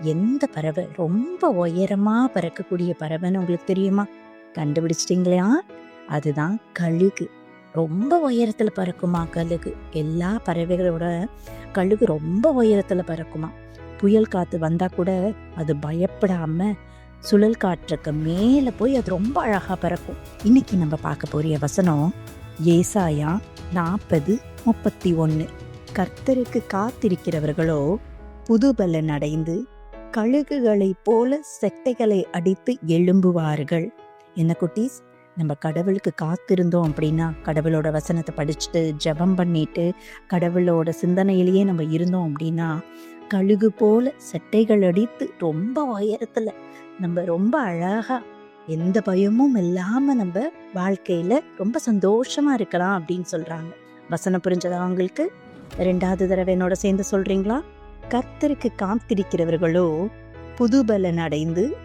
எந்த பறவை? ரொம்ப உயரமா பறக்கக்கூடிய பறவைன்னு உங்களுக்கு தெரியுமா? கண்டுபிடிச்சிட்டிங்களா? அதுதான் கழுகு. ரொம்ப உயரத்துல பறக்குமா கழுகு? எல்லா பறவைகளோட கழுகு ரொம்ப உயரத்துல பறக்குமா? புயல் காத்து வந்தா கூட அது பயப்படாம சுழல் காற்றுக்கு மேல போய் அது ரொம்ப அழகா பறக்கும். இன்னைக்கு நம்ம பார்க்க போகிற வசனம் ஏசாயா நாற்பது முப்பத்தி ஒன்று கர்த்தருக்கு காத்திருக்கிறவர்களோ புதுபலன் அடைந்து கழுகுகளைப் போல செட்டைகளை அடித்து எழும்புவார்கள். என்ன குட்டீஸ்? நம்ம கடவுளுக்கு காத்திருந்தோம் அப்படின்னா கடவுளோட வசனத்தை படிச்சுட்டு ஜெபம் பண்ணிட்டு கடவுளோட சிந்தனையிலேயே நம்ம இருந்தோம் அப்படின்னா கழுகு போல செட்டைகள் அடித்து ரொம்ப உயரத்துல நம்ம ரொம்ப அழகா எந்த பயமும் இல்லாம நம்ம வாழ்க்கையில ரொம்ப சந்தோஷமா இருக்கலாம் அப்படின்னு சொல்றாங்க. வசனம் புரிஞ்சதவங்களுக்கு ரெண்டாவது தடவை என்னோட சேர்ந்து சொல்றீங்களா? கர்த்தருக்கு காத்திருக்கிறவர்களோ புதுபலன் அடைந்து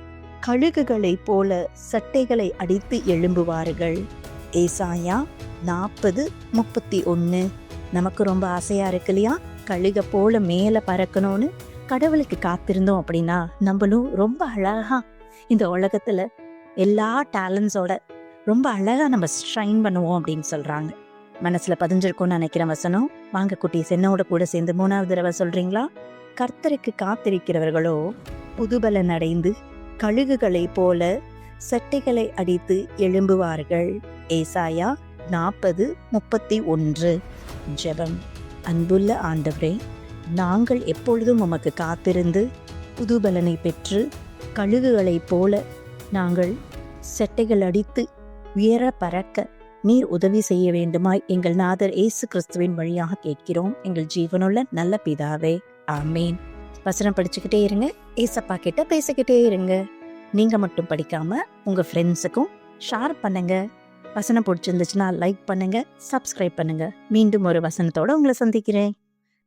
கழுகுகளைப் போல சட்டைகளை அடித்து எழும்புவார்கள். ஏசாயா நாற்பது முப்பத்தி ஒன்று நமக்கு ரொம்ப ஆசையாக இருக்கு இல்லையா? கழுக போல மேலே பறக்கணும்னு கடவுளுக்கு காத்திருந்தோம் அப்படின்னா நம்மளும் ரொம்ப அழகா இந்த உலகத்துல எல்லா டேலண்ட்ஸோட ரொம்ப அழகா நம்ம ஸ்ட்ரைன் பண்ணுவோம் அப்படின்னு சொல்றாங்க. மனசுல பதிஞ்சிருக்கும்னு நினைக்கிற வசனம். வாங்க குட்டீஸ் என்னோட கூட சேர்ந்து மூணாவது தடவை சொல்றீங்களா? கர்த்தருக்கு காத்திருக்கிறவர்களோ புதுபலன் அடைந்து கழுகுகளைப் போல சட்டைகளை அடித்து எழும்புவார்கள். ஏசாயா நாற்பது முப்பத்தி ஒன்று. ஜெபம். அன்புள்ள ஆண்டவரே நாங்கள் எப்பொழுதும் உமக்கு காத்திருந்து புதுபலனை பெற்று கழுகுகளைப் போல நாங்கள் செட்டைகள் அடித்து உயர பறக்க நீர் உதவி செய்ய வேண்டுமாய் எங்கள் நாதர் இயேசு கிறிஸ்துவின் வழியாக கேட்கிறோம். எங்கள் ஜீவனுள்ள நல்ல பிதாவே. ஆமேன். வசனம் படிச்சுக்கிட்டே இருங்க. ஏசப்பா கிட்ட பேசிக்கிட்டே இருங்க. நீங்க மட்டும் படிக்காம உங்க ஃப்ரெண்ட்ஸுக்கும் ஷேர் பண்ணுங்க. வசனம் பிடிச்சிருந்துச்சுன்னா லைக் பண்ணுங்க சப்ஸ்கிரைப் பண்ணுங்க. மீண்டும் ஒரு வசனத்தோட உங்களை சந்திக்கிறேன்.